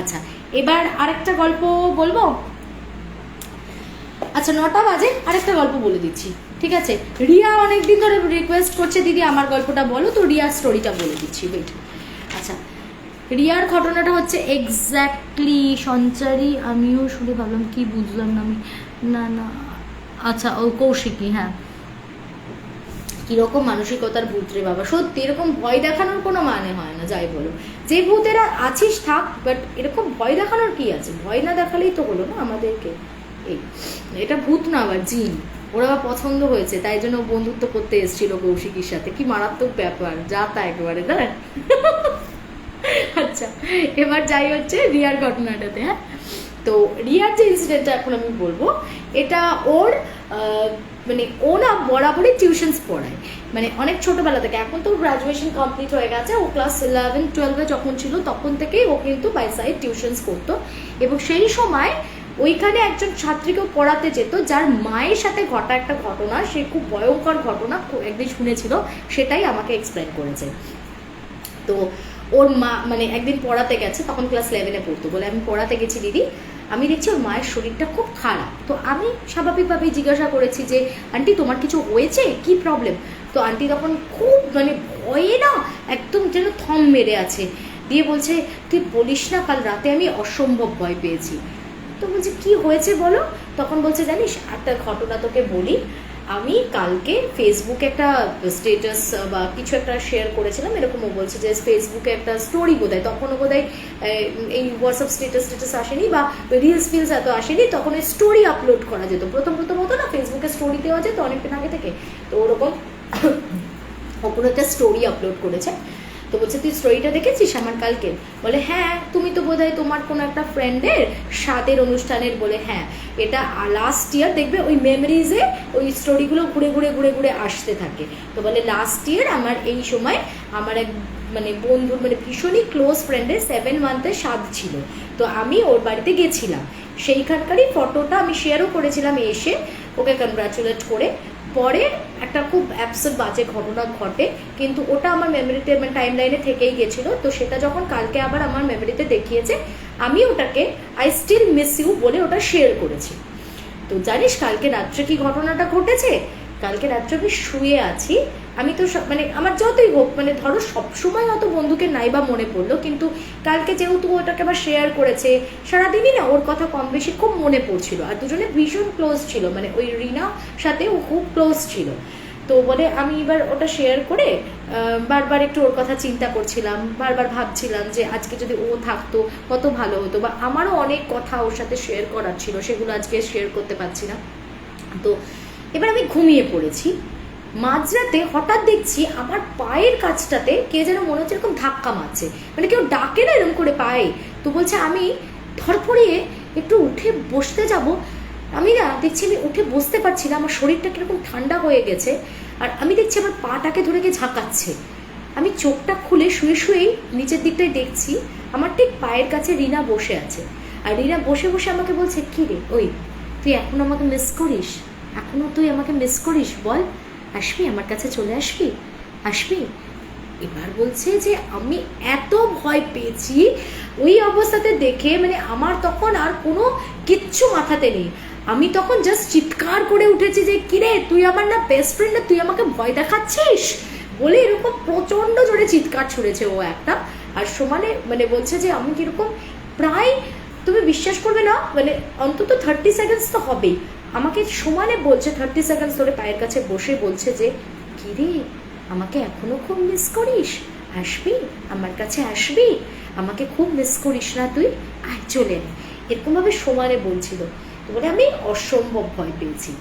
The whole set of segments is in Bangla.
আচ্ছা এবার আরেকটা গল্প বলব? আচ্ছা নটা বাজে, আরেকটা গল্প বলে দিচ্ছি, ঠিক আছে? রিয়া অনেকদিন ধরে রিকোয়েস্ট করছে, দিদি, আমার গল্পটা বলো। তো রিয়ার স্টোরিটা বলে দিচ্ছি ওয়েট আচ্ছা রিয়ার ঘটনাটা হচ্ছে এক্স্যাক্টলি সঞ্চারী, আমিও শুনে ভাবলাম, কি বুঝলাম না আমি? না না আচ্ছা ও কৌশিকী হ্যাঁ। কীরকম মানসিকতার ভূত রে বাবা। সত্যি, এরকম ভয় দেখানোর কোনো মানে হয় না, যাই বলো। যে ভূতেরা আছিস, থাক বাট এরকম ভয় দেখানোর কি আছে? ভয় না দেখালেই তো হলো না আমাদেরকে। এই, এটা ভূত না, আবার জিন। ওরা আবার পছন্দ হয়েছে, তাই জন্য বন্ধুত্ব করতে এসেছিল কৌশিকীর সাথে। কি মারাত্মক ব্যাপার, যা তা একবারে না? আচ্ছা এবার যাই হচ্ছে রিয়ার ঘটনাটাতে হ্যাঁ? তো রিয়ার যে ইনসিডেন্টটা এখন আমি বলব, এটা ওর মানে ও না বরাবরই টিউশনস পড়ায়। মানে অনেক ছোটবেলা থেকে। এখন তো গ্রাজুয়েশন কমপ্লিট হয়ে গেছে। ও ক্লাস ইলেভেন টুয়েলভে যখন ছিল, তখন থেকেই ও কিন্তু বাই সাইড টিউশনস করতো। এবং সেই সময় ওইখানে একজন ছাত্রীকেও পড়াতে যেত, যার মায়ের সাথে ঘটা একটা ঘটনা, সে খুব ভয়ঙ্কর ঘটনা একদিন শুনেছিল, সেটাই আমাকে এক্সপ্লেন করেছে। তো ওর মা মানে একদিন পড়াতে গেছে, তখন ক্লাস ইলেভেনে পড়তো। বলে, আমি পড়াতে গেছি, দিদি। আমি দেখছি ওর মায়ের শরীরটা খুব খারাপ। তো আমি স্বাভাবিকভাবেই জিজ্ঞাসা করেছি যে, আন্টি, তোমার কিছু হয়েছে? কি প্রবলেম তো আন্টি তখন খুব মানে ভয়ে না একদম যেন থম মেরে আছে। দিয়ে বলছে, তুই বলিস না, কাল রাতে আমি অসম্ভব ভয় পেয়েছি। তো বলছে, কি হয়েছে বলো? তখন বলছে, জানিস, একটা ঘটনা তোকে বলি। আমি কালকে ফেসবুকে একটা স্টেটাস বা কিছু একটা শেয়ার করেছিলাম। এরকম ও বলছে যে ফেসবুকে একটা স্টোরি বোধহয় তখনও বোধহয় আহ, এই হোয়াটসঅ্যাপ স্টেটাস স্টেটাস আসেনি বা রিলস ফিলস এত আসেনি তখন ওই স্টোরি আপলোড করা যেত। প্রথম প্রথম হতো না ফেসবুকে স্টোরি দেওয়া যেত অনেকদিন আগে থেকে। তো ওরকম ও একটা স্টোরি আপলোড করেছে। বলছে, তুই স্টোরিটা দেখেছিস আমার কালকে বলে হ্যাঁ তুমি তো বোধহয় তোমার কোনো একটা ফ্রেন্ডের স্বাদের অনুষ্ঠানের বলে হ্যাঁ এটা লাস্ট ইয়ার দেখবে ওই মেমোরিজে ওই স্টোরিগুলো ঘুরে ঘুরে ঘুরে ঘুরে আসতে থাকে। তো বলে লাস্ট ইয়ার আমার এই সময় আমার এক মানে বন্ধুর মানে ভীষণই ক্লোজ ফ্রেন্ডের সেভেন মান্থের স্বাদ ছিল। তো আমি ওর বাড়িতে গেছিলাম। সেইখানকারই ফটোটা আমি শেয়ারও করেছিলাম এসে, ওকে কনগ্রাচুলেট করে পরে একটা খুব অ্যাবসেন্ট বাজে ঘটনা ঘটে, কিন্তু ওটা আমার মেমোরিতে মানে টাইম লাইনে থেকেই গেছিল। তো সেটা যখন কালকে আবার আমার মেমোরিতে দেখিয়েছে, আমি ওটাকে আই স্টিল মিস ইউ বলে ওটা শেয়ার করেছি। তো জানিস কালকে রাত্রে কি ঘটনাটা ঘটেছে? কালকে রাত্রে আমি শুয়ে আছি আমি তো মানে আমার যতই হোক মানে ধরো সবসময় অত বন্ধুকে নাই বা মনে পড়ল, কিন্তু কালকে যেহেতু ওটাকে আবার শেয়ার করেছে, সারাদিনই না ওর কথা কম বেশি খুব মনে পড়ছিল। আর দুজনে ভীষণ ক্লোজ ছিল মানে ওই রিনা সাথে ও খুব ক্লোজ ছিল। তো বলে আমি এবার ওটা শেয়ার করে বারবার একটু ওর কথা চিন্তা করছিলাম, বারবার ভাবছিলাম যে আজকে যদি ও থাকতো, কত ভালো হতো। বা আমারও অনেক কথা ওর সাথে শেয়ার করার ছিল, সেগুলো আজকে শেয়ার করতে পারছি না। তো এবার আমি ঘুমিয়ে পড়েছি। মাঝরাতে হঠাৎ দেখছি আমার পায়ের কাছটাতে কে যেন মনে হচ্ছে এরকম ধাক্কা মারছে। মানে কেউ ডাকে না এরকম করে পায়ে। তো বলছে, আমি ধরপড়িয়ে একটু উঠে বসতে যাব। আমি না দেখছি আমি উঠে বসতে পারছি না, আমার শরীরটা কীরকম ঠান্ডা হয়ে গেছে। আর আমি দেখছি আমার পাটাকে ধরে কে ঝাঁকাচ্ছে। আমি চোখটা খুলে শুয়ে শুয়েই নিচের দিকটায় দেখছি, আমার ঠিক পায়ের কাছে রিনা বসে আছে। আর রিনা বসে বসে আমাকে বলছে, কী রে, ওই, তুই এখনও আমাকে মিস করিস? এখনও তুই আমাকে মিস করিস? বল। আসবি, আমার কাছে চলে আসবি? আসবি? এবার বলছে যে আমি এত ভয় পেয়েছি, ওই অবস্থাতে দেখে মানে আমার তখন আর কোনো কিচ্ছু মাথাতে নেই। আমি তখন জাস্ট চিৎকার করে উঠেছি যে, কিরে, তুই আমার না বেস্ট ফ্রেন্ড না, তুই আমাকে ভয় দেখাচ্ছিস? বলে এরকম প্রচণ্ড জোরে চিৎকার ছুড়েছে ও একটা। আর সমানে মানে বলছে যে, আমি কীরকম, প্রায়, তুমি বিশ্বাস করবে না মানে অন্তত থার্টি সেকেন্ডস তো হবেই। আমাকে সমানে বলছে থার্টি সেকেন্ডস ধরে পায়ের কাছে বসে বলছে যে কিরে আমাকে এখনও খুব মিস করিস? আসবি? আমার কাছে আসবি? আমাকে খুব মিস করিস না তুই? আয়, চলে নে এরকমভাবে সমানে বলছিল। তো বলে আমি অসম্ভব ভয় পেয়েছি।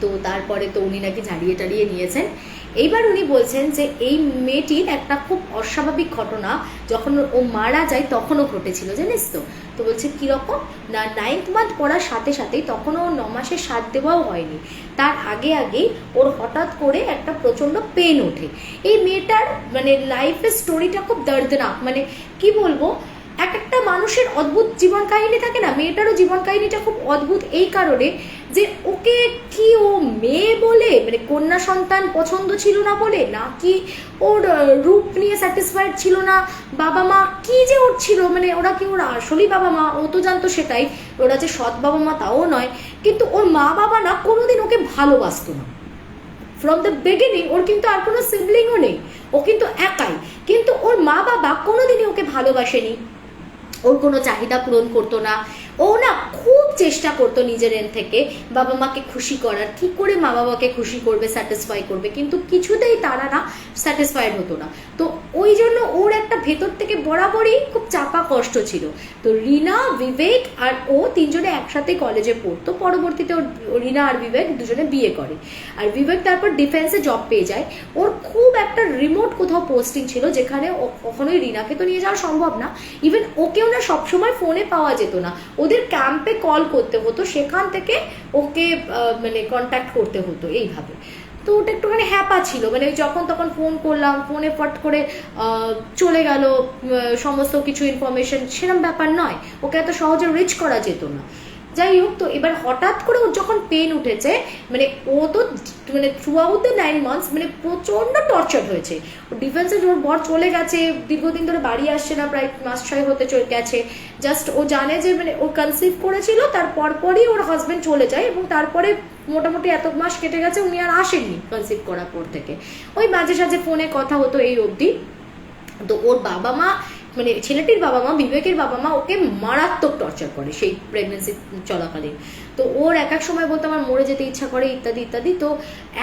তো তারপরে তো উনি নাকি ঝাড়িয়ে টাড়িয়ে নিয়েছেন। এইবার উনি বলছেন যে এই মেয়েটির একটা খুব অস্বাভাবিক ঘটনা, যখন ও মারা যায় তখনও ঘটেছিল, জানিস তো? তো বলছে কীরকম না নাইন্থ মান্থ পড়ার সাথে সাথেই তখনও ন মাসের সাত দেওয়াও হয়নি। তার আগে আগেই ওর হঠাৎ করে একটা প্রচণ্ড পেন ওঠে। এই মেয়েটার মানে লাইফের স্টোরিটা খুব দর্দনাক। মানে কি বলব? এক একটা মানুষের অদ্ভুত জীবন কাহিনী থাকে না? মেয়েটারও জীবন কাহিনীটা খুব অদ্ভুত এই কারণে যে ওকে কি ও মেয়ে বলে? মানে কন্যা সন্তান পছন্দ ছিল না বলে? নাকি ওর রূপ নিয়ে স্যাটিসফাইড ছিল না? বাবা মা কি যে ওর ছিল? মানে ওরা কি ওর আসলেই বাবা মা? ও তো জানতো সেটাই। ওরা যে সৎ বাবা মা তাও নয়। কিন্তু ওর মা বাবা না কোনোদিন ওকে ভালোবাসতো না। ফ্রম দ্য বিগিনিং ওর কিন্তু আর কোনো সিবলিংও নেই। ও কিন্তু একাই। কিন্তু ওর মা বাবা কোনোদিনই ওকে ভালোবাসেনি। ওর কোনো চাহিদা পূরণ করতো না। ও না খুব চেষ্টা করতো নিজের এন থেকে। বাবা মাকে খুশি করার, কি করে মা বাবাকে খুশি করবে স্যাটিসফাই করবে? কিন্তু কিছুতেই তারা না স্যাটিসফাইড হতো না। তো ওই জন্য ওর একটা ভেতর থেকে বরাবরই খুব চাপা কষ্ট ছিল। তো রিনা, বিবেক আর ও তিনজনে একসাথে কলেজে পড়তো। পরবর্তীতে ওর, রিনা আর বিবেক দুজনে বিয়ে করে। আর বিবেক তারপর ডিফেন্সে জব পেয়ে যায়। ওর খুব একটা রিমোট কোথাও পোস্টিং ছিল যেখানে কখনোই রিনাকে তো নিয়ে যাওয়া সম্ভব না। ইভেন ওকেও না সবসময় ফোনে পাওয়া যেত না। ওদের ক্যাম্পে কল করতে হতো, সেখান থেকে ওকে মানে কন্ট্যাক্ট করতে হতো এইভাবে। তো ওটা একটুখানি হ্যাপা ছিল মানে যখন তখন ফোন করলাম ফোনে ফট করে চলে গেল সমস্ত কিছু ইনফরমেশন সেরকম ব্যাপার নয়। ওকে এত সহজে রিচ করা যেত না। যাই হোক, তো এবার হঠাৎ করে ওর যখন পেন উঠেছে মানে ও তো মানে throughout the nine months মানে প্রচণ্ড টর্চার হয়েছে। ও ডিফেন্সে ওর বর চলে গেছে, দীর্ঘদিন ধরে বাড়ি আসছে না, প্রায় মাস ছয় হতে চলে, গেছে। জাস্ট ও জানে যে মানে ও কনসিভ করেছিল, তার পরপরই ওর হাজবেন্ড চলে যায় এবং তারপরে মোটামুটি এত মাস কেটে গেছে, উনি আর আসেননি কনসিভ করার পর থেকে। ওই মাঝে সাঝে ফোনে কথা হতো এই অবধি। তো ওর বাবা মা মানে ছেলেটির বাবা মা বিবেকের বাবা মা ওকে মারাত্মক টর্চার করে সেই প্রেগনেন্সি চলাকালীন। তো ওর এক এক সময় বলতে আমার মরে যেতে ইচ্ছা করে ইত্যাদি ইত্যাদি। তো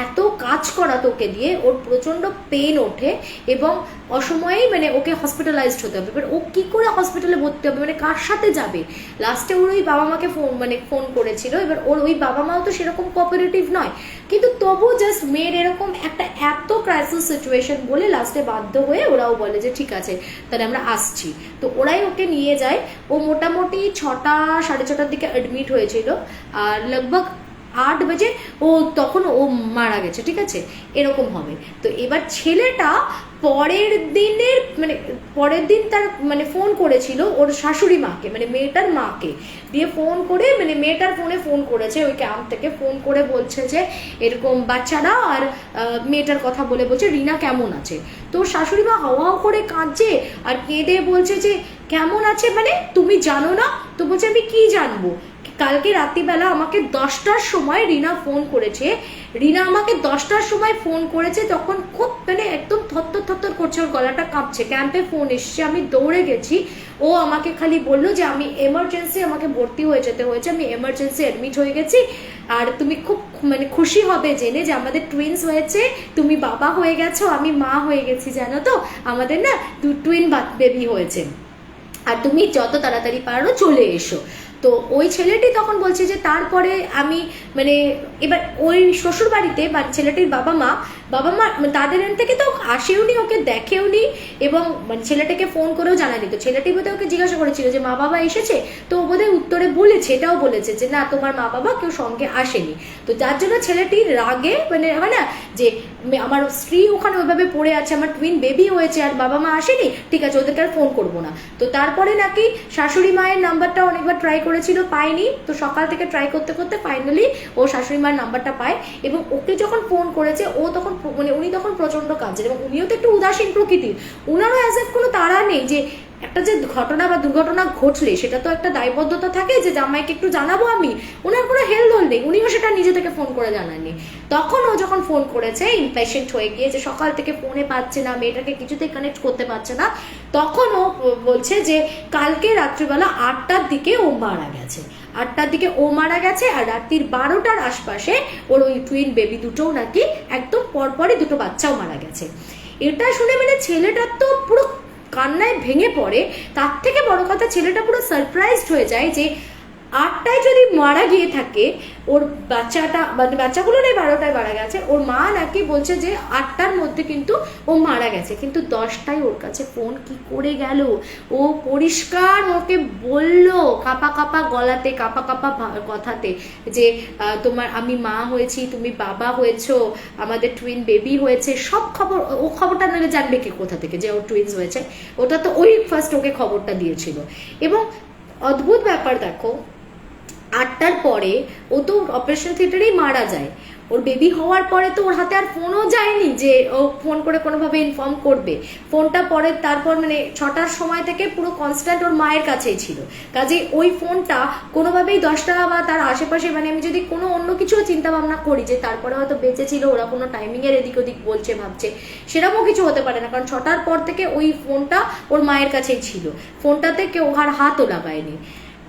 এত কাজ করা তোকে দিয়ে ওর প্রচণ্ড পেন ওঠে এবং অসময়েই মানে ওকে হসপিটালাইজড হতে হবে। এবার ও কি করে হসপিটালে ভর্তি হবে? মানে কার সাথে যাবে? লাস্টে ওর ওই বাবা মাকে ফোন মানে ফোন করেছিল। এবার ওর ওই বাবা মাও তো সেরকম কোঅপারেটিভ নয়। কিন্তু তবু জাস্ট মেয়ের এরকম একটা এত ক্রাইসিস সিচুয়েশন বলে লাস্টে বাধ্য হয়ে ওরাও বলে যে, ঠিক আছে, তাহলে আমরা আসছি। তো ওরাই ওকে নিয়ে যায়। ও মোটামুটি ছটা, সাড়ে ছটার দিকে অ্যাডমিট হয়েছিল। আর লগভগ আট বাজে, ও তখন ও মারা গেছে, ঠিক আছে? এরকম হবে। তো এবার ছেলেটা পরের দিনের মানে পরের দিন তার মানে ফোন করেছিল ওর শাশুড়ি মাকে মানে মেয়েটার মাকে। দিয়ে ফোন করে মানে মেয়েটার ফোনে ফোন করেছে, ওই ক্যাম্প থেকে ফোন করে বলছে যে, এরকম বাচ্চারা আর মেয়েটার কথা বলে বলছে, রিনা কেমন আছে? তো শাশুড়ি মা হাওয়া হাওয়া করে কাঁদছে আর কেঁদে বলছে যে, কেমন আছে? মানে তুমি জানো না? তো বলছে, আমি কি জানব? কালকে রাত্রিবেলা আমাকে দশটার সময় রিনা ফোন করেছে। রিনা আমাকে দশটার সময় ফোন করেছে তখন খুব মানে একদম থত্তর থত্তর করছে, ওর গলাটা কাঁপছে। ক্যাম্পে ফোন এসছে, আমি দৌড়ে গেছি। ও আমাকে খালি বলল যে, আমি এমার্জেন্সি আমাকে ভর্তি হয়ে যেতে হয়েছে, আমি এমার্জেন্সি অ্যাডমিট হয়ে গেছি। আর তুমি খুব মানে খুশি হবে জেনে যে আমাদের টুইন্স হয়েছে, তুমি বাবা হয়ে গেছো, আমি মা হয়ে গেছি, জানো তো? আমাদের না টুইন বেবি হয়েছে। আর তুমি যত তাড়াতাড়ি পারো চলে এসো। তো ওই ছেলেটি তখন বলছে যে তারপরে আমি মানে এবার ওই শ্বশুর বাড়িতে বা ছেলেটির বাবা মা বাবা মা মানে তাদের এন থেকে তো আসেওনি ওকে দেখেওনি এবং মানে ছেলেটাকে ফোন করেও জানায়নি। তো ছেলেটি বোধহয় ওকে জিজ্ঞাসা করেছিল যে, মা বাবা এসেছে? তো ও বোধহয় উত্তরে বলেছে, এটাও বলেছে যে, না, তোমার মা বাবা কেউ সঙ্গে আসেনি। তো যার জন্য ছেলেটি রাগে মানে হয় না, যে আমার স্ত্রী ওখানে ওইভাবে পড়ে আছে, আমার টুইন বেবি হয়েছে, আর বাবা মা আসেনি? ঠিক আছে, ওদেরকে আর ফোন করব না। তো তারপরে নাকি শাশুড়ি মায়ের নাম্বারটা অনেকবার ট্রাই করেছিল, পায়নি। তো সকাল থেকে ট্রাই করতে করতে ফাইনালি ও শাশুড়ি মায়ের নাম্বারটা পায়, এবং ওকে যখন ফোন করেছে, ও তখন মানে উনি তখন প্রচণ্ড কাজের এবং উনিও তো একটু উদাসীন প্রকৃতির। উনারও অ্যাজ এফ কোনো তাড়া নেই যে একটা যে ঘটনা বা দুর্ঘটনা ঘটলে সেটা তো একটা দায়বদ্ধতা থাকে যে জামাইকে একটু জানাব আমি। ওনার কোনো হেলদোল নেই, উনিও সেটা নিজে থেকে ফোন করে জানাননি। তখন ও যখন ফোন করেছে ইম্পেশেন্ট হয়ে গিয়ে যে সকাল থেকে ফোনে পাচ্ছে না, মেয়েটাকে কিছুতেই কানেক্ট করতে পারছে না, তখন ও বলছে যে কালকে রাত্রিবেলা আটটার দিকে ও মারা গেছে। আটটার দিকে ও মারা গেছে আর রাত্রির বারোটার আশপাশে ওর ওই টুইন বেবি দুটোও নাকি একদম পরপরই দুটো বাচ্চাও মারা গেছে। এটা শুনে মানে ছেলেটার তো পুরো কান্নায় ভেঙে পড়ে। তার থেকে বড় কথা ছেলেটা পুরো সারপ্রাইজড হয়ে যায় যে আটটায় যদি মারা গিয়ে থাকে, ওর বাচ্চাটা মানে বাচ্চাগুলো নেই বারোটায় মারা গেছে, ওর মা নাকি বলছে যে আটটার মধ্যে কিন্তু ও মারা গেছে। কিন্তু দশটায় ওর কাছে ফোন কি করে গেল? ও পরিষ্কার ওকে বলল কাপা কাপা গলাতে, কাপা কাপা কথাতে যে তোমার আমি মা হয়েছি, তুমি বাবা হয়েছো, আমাদের টুইন বেবি হয়েছে, সব খবর, ও খবরটা নাহলে জানবে কি কোথা থেকে যে ওর টুইন্স হয়েছে। ওটা তো ওই ফার্স্ট ওকে খবরটা দিয়েছিল। এবং অদ্ভুত ব্যাপার দেখো আটটার পরে ও তো অপারেশন থিয়েটারেই মারা যায়। ওর বেবি হওয়ার পরে তো ওর হাতে আর ফোনও যায়নি যে ও ফোন করে কোনোভাবে ইনফর্ম করবে। ফোনটা পরে তারপর মানে ছটার সময় থেকে পুরো কনস্ট্যান্ট ওর মায়ের কাছেই ছিল। কাজে ওই ফোনটা কোনোভাবেই দশটা বা তার আশেপাশে মানে আমি যদি কোনো অন্য কিছুও চিন্তা ভাবনা করি যে তারপরে হয়তো বেঁচে ছিল ওরা কোনো টাইমিংয়ের এদিক ওদিক বলছে, ভাবছে, সেরকমও কিছু হতে পারে না। কারণ ছটার পর থেকে ওই ফোনটা ওর মায়ের কাছেই ছিল। ফোনটাতে কেউ আর হাতও লাগায়নি।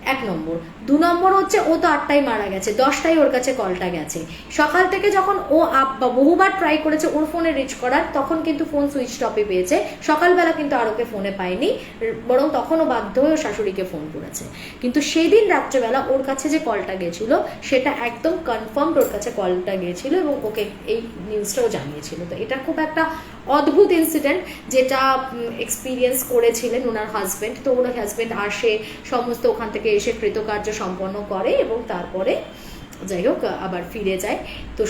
এক নম্বর। দু নম্বর হচ্ছে ও তো আটটায় মারা গেছে, দশটায় ওর কাছে কলটা গেছে। সকাল থেকে যখন ও আপ- বা বহুবার ট্রাই করেছে ওর ফোনে রিচ করার, তখন কিন্তু ফোন সুইচ টপে পেয়েছে। সকালবেলা কিন্তু আর ওকে ফোনে পায়নি, বরং তখনও বাধ্য হয়ে ওর শাশুড়িকে ফোন করেছে। কিন্তু সেই দিন রাত্রেবেলা ওর কাছে যে কলটা গেছিল, সেটা একদম কনফার্ম ওর কাছে কলটা গিয়েছিল এবং ওকে এই নিউজটাও জানিয়েছিল। তো এটা খুব একটা অদ্ভুত ইনসিডেন্ট যেটা এক্সপিরিয়েন্স করেছিলেন ওনার হাজবেন্ড তো ওনার হাজবেন্ড আসে, সমস্ত ওখান থেকে এসে কৃতকার্য সম্পন্ন করে এবং তারপরে, যাই হোক, আবার ফিরে যায়। তো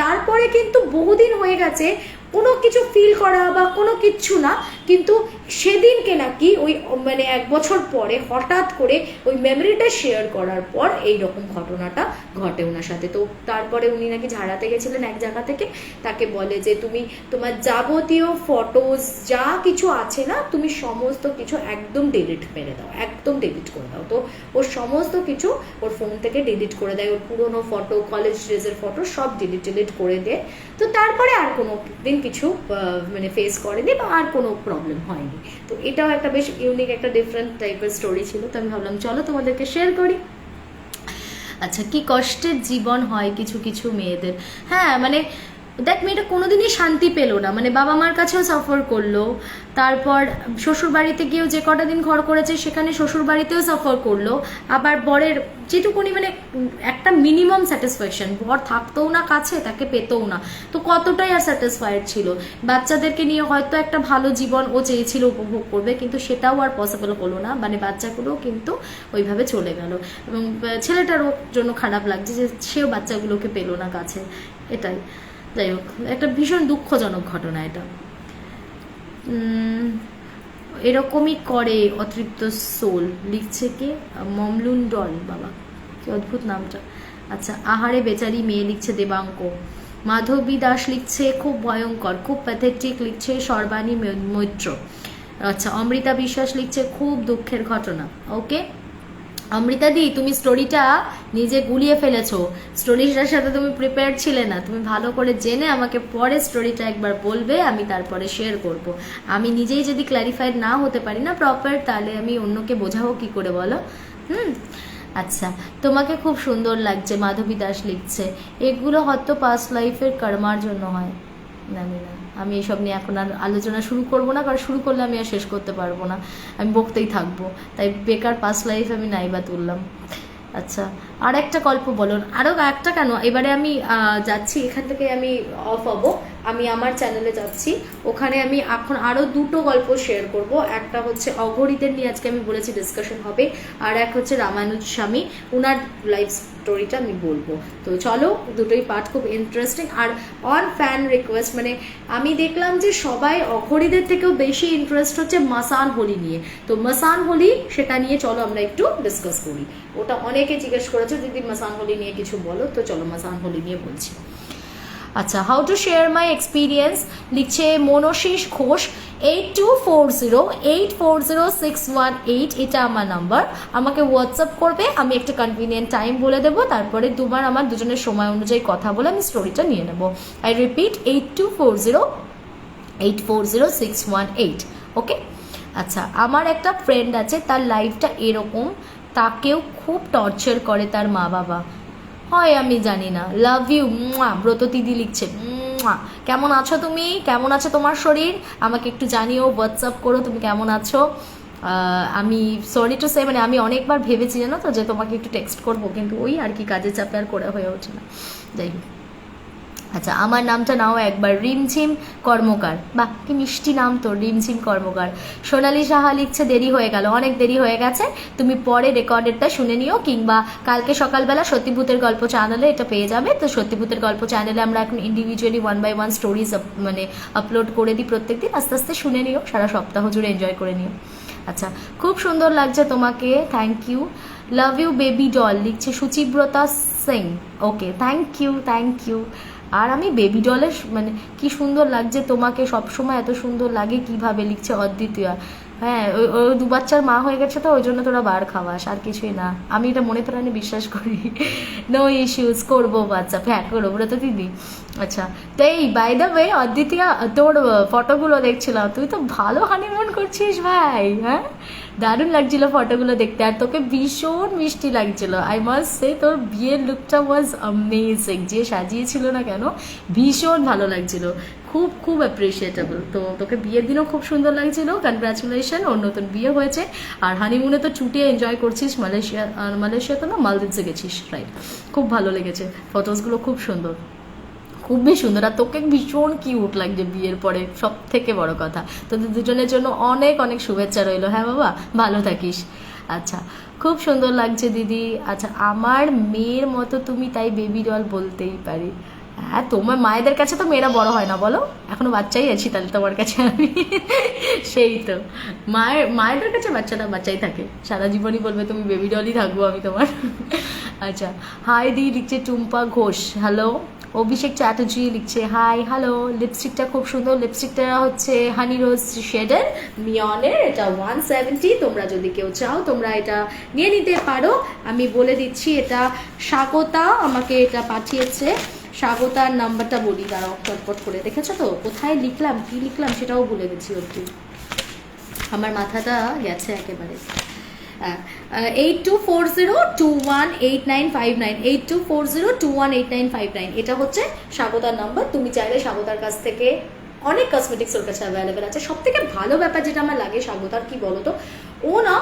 তারপরে কিন্তু বহুদিন হয়ে গেছে, কোনো কিছু ফিল করা বা কোনো কিচ্ছু না, কিন্তু সেদিনকে নাকি ওই মানে এক বছর পরে হঠাৎ করে ওই মেমোরিটা শেয়ার করার পর এই রকম ঘটনাটা ঘটে ওনার সাথে। তো তারপরে উনি নাকি ঝাড়াতে গেছিলেন এক জায়গা থেকে। তাকে বলে যে, তুমি তোমার যাবতীয় ফটোজ যা কিছু আছে না, তুমি সমস্ত কিছু একদম ডিলিট মেরে দাও, একদম ডিলিট করে দাও। তো ওর সমস্ত কিছু ওর ফোন থেকে ডিলিট করে দেয়। ওর পুরোনো ফটো কলেজ ড্রেসের ফটো সব ডিলিট ডিলিট করে দেয়। তো তারপরে আর কোনো দিন কিছু মানে ফেস করেনি বা আর কোনো প্রবলেম হয়নি। তো এটাও একটা বেশ ইউনিক একটা ডিফারেন্ট টাইপের স্টোরি ছিল। তো আমি ভাবলাম, চলো তোমাদেরকে শেয়ার করি। আচ্ছা কি কষ্টের জীবন হয় কিছু কিছু মেয়েদের? হ্যাঁ মানে দেখ, মেয়েটা কোনোদিনই শান্তি পেল না। মানে বাবা মার কাছেও সাফার করল। তারপর শ্বশুর বাড়িতে গিয়েও যে কটা দিন ঘর করেছে, সেখানে শ্বশুর বাড়িতেও সাফার করল। আবার বরের যেটুকুনি মানে একটা মিনিমাম স্যাটিসফ্যাকশন বর থাকতেও না, কাছে তাকে পেতেও না। তো কতটাই আর স্যাটিসফাইড ছিল? বাচ্চাদেরকে নিয়ে হয়তো একটা ভালো জীবন ও চেয়েছিল, উপভোগ করবে, কিন্তু সেটাও আর পসিবল হলো না। মানে বাচ্চাগুলোও কিন্তু ওইভাবে চলে গেল। এবং ছেলেটারও জন্য খারাপ লাগছে যে, সেও বাচ্চাগুলোকে পেল না কাছে। এটাই। যাই হোক, একটা ভীষণ দুঃখজনক ঘটনা এটা। এরকমই করে অতৃপ্ত সোল লিখছে কে? মমলুন ডল, বাবা। কি অদ্ভুত নামটা। আচ্ছা আহারে বেচারি মেয়ে লিখছে দেবাঙ্ক। মাধবী দাস লিখছে খুব ভয়ঙ্কর, খুব প্যাথেটিক লিখছে সর্বাণী মৈত্র। আচ্ছা অমৃতা বিশ্বাস লিখছে খুব দুঃখের ঘটনা। ওকে অমৃতা দি, তুমি স্টোরিটা নিজে গুলিয়ে ফেলেছো। স্টোরিটার সাথে তুমি প্রিপেয়ার ছিলে না। তুমি ভালো করে জেনে আমাকে পরে স্টোরিটা একবার বলবে, আমি তারপরে শেয়ার করব। আমি নিজেই যদি ক্ল্যারিফাইড না হতে পারি না প্রপার তাহলে আমি অন্যকে বোঝাবো কি করে বলো? হুম? আচ্ছা তোমাকে খুব সুন্দর লাগছে, মাধবী দাস লিখছে। এগুলো হয়তো পাস্ট লাইফের কর্মার জন্য হয়। জানি না আমি এসব নিয়ে এখন আর আলোচনা শুরু করব না, কারণ শুরু করলে আমি আর শেষ করতে পারব না। আমি বকতেই থাকব। তাই বেকার পাস লাইফ আমি নাইবা তুললাম। আচ্ছা আর একটা গল্প বলুন। আরও একটা কেন? এবারে আমি যাচ্ছি, এখান থেকে আমি অফ হব। আমি আমার চ্যানেলে যাচ্ছি। ওখানে আমি এখন আরও দুটো গল্প শেয়ার করব। একটা হচ্ছে অঘরিদের নিয়ে আজকে আমি বলেছি ডিসকাশন হবে, আর এক হচ্ছে রামানুজ স্বামী। ওনার লাইফ স্টোরিটা আমি বলব। তো চলো, দুটোই পার্ট খুব ইন্টারেস্টিং আর অন ফ্যান রিকোয়েস্ট মানে আমি দেখলাম যে সবাই অঘরিদের থেকেও বেশি ইন্টারেস্ট হচ্ছে মাসান হোলি নিয়ে। তো মাসান হোলি, সেটা নিয়ে চলো আমরা একটু ডিসকাস করি। ওটা অনেকে জিজ্ঞেস করেছে, দিদি, মাসান হোলি নিয়ে কিছু বলো? তো চলো, মাসান হোলি নিয়ে বলছি। আচ্ছা how to share my experience লিখছে Monashish Ghosh eight two four zero eight four zero six one eight এটা আমার নাম্বার আমাকে হোয়াটসঅ্যাপ করবে, আমি একটা কনভিনিয়েন্ট টাইম বলে দেবো, তারপরে দুবার আমার দুজনের সময় অনুযায়ী কথা বলে আমি স্টোরিটা নিয়ে নেব। I repeat eight two four zero eight four zero six one eight okay আচ্ছা আমার একটা ফ্রেন্ড আছে, তার লাইফটা এরকম, তাকেও খুব টর্চার করে তার মা বাবা হয় আমি জানি না. লাভ ইউ ব্রত দিদি লিখছে। কেমন আছো তুমি? কেমন আছো তোমার শরীর? আমাকে একটু জানিও হোয়াটসঅ্যাপ করো, তুমি কেমন আছো? আমি সরি টু সে মানে আমি অনেকবার ভেবেছি জানো তো যে তোমাকে একটু টেক্সট করব, কিন্তু ওই আর কি কাজের চাপে আর করে হয়ে ওঠে না। যাই হোক। আচ্ছা আমার নামটা নাও একবার, রিমঝিম কর্মকার। বাহ, কি মিষ্টি নাম তো রিমঝিম কর্মকার। সোনালি সাহা লিখছে, দেরি হয়ে গেল, অনেক দেরি হয়ে গেছে। তুমি পরে রেকর্ডেরটা শুনে নিও, কিংবা কালকে সকালবেলা সত্যিভূতের গল্প চ্যানেলে এটা পেয়ে যাবে। তো সত্যিভূতের গল্প চ্যানেলে আমরা এখন individually one by one stories মানে আপলোড করে দিই প্রত্যেকদিন। আস্তে আস্তে শুনে নিও, সারা সপ্তাহ জুড়ে এনজয় করে নিও। আচ্ছা খুব সুন্দর লাগছে তোমাকে thank you love you baby doll লিখছে Suchibrata Singh okay thank you thank you আর আমি বেবি ডলের মানে কি সুন্দর লাগছে তোমাকে, সবসময় এত সুন্দর লাগে, কীভাবে লিখছে অদ্বিতীয়। হ্যাঁ ওই দু বাচ্চার মা হয়ে গেছে তো, ওই জন্য তোরা বার খাওয়াস, আর কিছুই না। আমি এটা মনে প্রাণে বিশ্বাস করি। নো ইস্যুস করব বাচ্চা হ্যাঁ করব ওরা তো দিদি আচ্ছা তো এই বাই দ্য ওয়ে অদ্বিতীয়া, তোর ফটোগুলো দেখছিলাম। তুই তো ভালো হানিমুন করছিস ভাই হ্যাঁ? দারুণ লাগছিল ফটোগুলো দেখতে, আর তোকে ভীষণ মিষ্টি লাগছিল। আই মাস্ট সে তোর বিয়ের লুকটা ওয়াজ অ্যামেজিং যে সাজিয়েছিল না কেন, ভীষণ ভালো লাগছিল। খুব খুব অ্যাপ্রিসিয়েটেবল তো তোকে বিয়ের দিনও খুব সুন্দর লাগছিল। কনগ্রাচুলেশন ওর নতুন বিয়ে হয়েছে। আর হানিমুনে তো ছুটিয়ে এনজয় করছিস মালয়েশিয়া, আর মালয়েশিয়াতে না মালদ্বীপসে গেছিস রাইট খুব ভালো লেগেছে। ফটোসগুলো খুব সুন্দর। খুবই সুন্দর। আর তোকে ভীষণ কিউট লাগছে বিয়ের পরে সব থেকে বড় কথা। তোদের দুজনের জন্য অনেক অনেক শুভেচ্ছা রইল। হ্যাঁ বাবা? ভালো থাকিস। আচ্ছা খুব সুন্দর লাগছে দিদি। আচ্ছা আমার মেয়ের মতো তুমি তাই বেবি ডল বলতেই পারি। হ্যাঁ তোমার মায়েদের কাছে তো মেয়েরা বড় হয় না, বলো? এখনও বাচ্চাই আছি তাহলে তোমার কাছে আমি। সেই তো। মায়ের, মায়েদের কাছে বাচ্চাটা বাচ্চাই থাকে। সারা জীবনই বলবে, তুমি বেবি ডলই থাকব আমি তোমার। আচ্ছা হাই দি লিখছে টুম্পা ঘোষ। হ্যালো অভিষেক চ্যাটার্জি লিখছে হাই হ্যালো লিপস্টিকটা খুব সুন্দর লিপস্টিকটা হচ্ছে হানি রোজ শেডের মিয়নের এটা ওয়ান সেভেন্টি তোমরা যদি কেউ চাও, তোমরা এটা নিয়ে নিতে পারো। আমি বলে দিচ্ছি, এটা স্বাগতা আমাকে এটা পাঠিয়েছে। স্বাগতার নাম্বারটা বলি, দাঁড়াও, চটপট করে। দেখেছ তো? কোথায় লিখলাম, কি লিখলাম সেটাও ভুলে গেছি অব্দি আমার মাথাটা গেছে একেবারে। Eight two four zero two one eight nine five nine eight two four zero two one eight nine five nine এটা হচ্ছে স্বাগতার নাম্বার তুমি চাইলে স্বাগতার কাছ থেকে অনেক কসমেটিক্স ওর কাছে অ্যাভেলেবেল আছে। সব থেকে ভালো ব্যাপার যেটা আমার লাগে স্বাগতার কি বলো তো ও না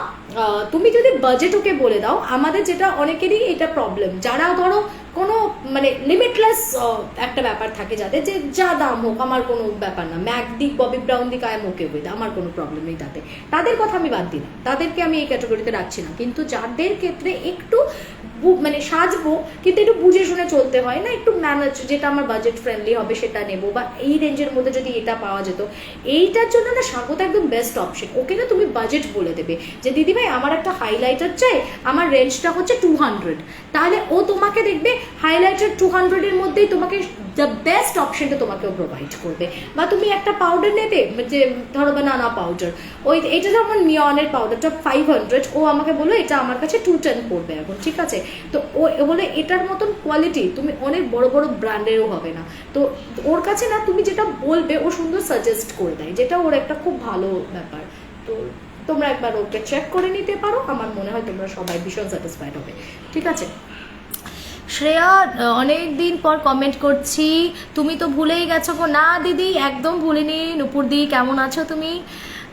তুমি যদি বাজেট ওকে বলে দাও, আমাদের যেটা অনেকেরই এটা প্রবলেম যারা ধরো কোনো মানে লিমিটলেস একটা ব্যাপার থাকে যাদের, যে যা দাম হোক, আমার কোনো ব্যাপার না। ম্যাক দিক, ববি ব্রাউন দিক এম ওকে উইথ আমার কোনো প্রবলেম নেই তাতে। তাদের কথা আমি বাদ দিলাম তাদেরকে আমি এই ক্যাটাগরিতে রাখছি না। কিন্তু যাদের ক্ষেত্রে একটু মানে সাজবো, কিন্তু একটু বুঝে শুনে চলতে হয় না, একটু ম্যানেজ যেটা আমার বাজেট ফ্রেন্ডলি হবে, সেটা নেব, বা এই রেঞ্জের মধ্যে যদি এটা পাওয়া যেত, এইটার জন্য না স্বাগত একদম বেস্ট অপশন ওকে না তুমি বাজেট বলে দেবে যে, দিদি ভাই, আমার একটা হাইলাইটার চাই, আমার রেঞ্জটা হচ্ছে টু হান্ড্রেড তাহলে ও তোমাকে দেখবে হাইলাইটার টু হান্ড্রেডের মধ্যেই তোমাকে দ্য বেস্ট অপশনটা তোমাকেও প্রোভাইড করবে। বা তুমি একটা পাউডার নেবে, যে ধরো বা নানা পাউডার ওই এটা যেমন নিয়নের পাউডারটা ফাইভ হান্ড্রেড ও আমাকে বলল এটা আমার কাছে টু টেন পড়বে এখন, ঠিক আছে? তো ও বলে এটার মতন কোয়ালিটি তুমি অনেক বড় বড় ব্র্যান্ডেরও হবে না। তো ওর কাছে না তুমি যেটা বলবে, ও সুন্দর সাজেস্ট করে দেয়, যেটা ওর একটা খুব ভালো ব্যাপার। তো তোমরা একবার ওকে চেক করে নিতে পারো, আমার মনে হয় তোমরা সবাই ভীষণ স্যাটিসফাইড হবে, ঠিক আছে? শ্রেয়া অনেক দিন পর কমেন্ট করছি। তুমি তো ভুলেই গেছো গো। না, দিদি, একদম ভুলিনি। নুপুর দি কেমন আছো তুমি?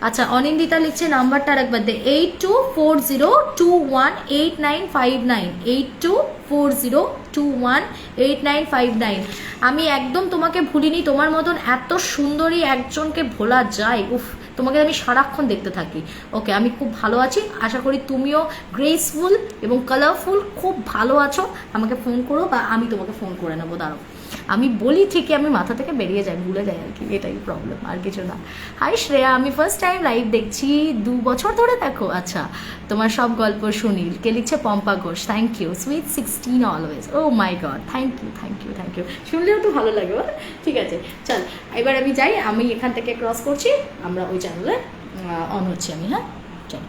আচ্ছা অনিন্দিতা লিখছে নাম্বারটা আর একবার দে। Eight two four zero two one eight nine five nine eight two four zero two one eight nine five nine আমি একদম তোমাকে ভুলিনি। তোমার মতন এত সুন্দরী একজনকে ভোলা যায়। উফ। তোমাকে আমি সারাক্ষণ দেখতে থাকি। ওকে, আমি খুব ভালো আছি। আশা করি তুমিও গ্রেসফুল এবং কালারফুল খুব ভালো আছো। আমাকে ফোন করো বা আমি তোমাকে ফোন করে নেব। দাঁড়াও। আমি বলি ঠিকই, আমি মাথা থেকে বেরিয়ে যাই, ভুলে যাই আর কি, এটাই প্রবলেম আর কিছু না। হাই শ্রেয়া আমি ফার্স্ট টাইম লাইভ দেখছি, দু বছর ধরে দেখো আচ্ছা তোমার সব গল্প শুনি কে লিখছে Pompa Ghosh thank you sweet sixteen always oh my God thank you thank you thank you শুনলেও তো ভালো লাগে বল ঠিক আছে, চল, এবার আমি যাই, আমি এখান থেকে ক্রস করছি, আমরা ওই চ্যানেলে অন হচ্ছি আমি হ্যাঁ? চলো।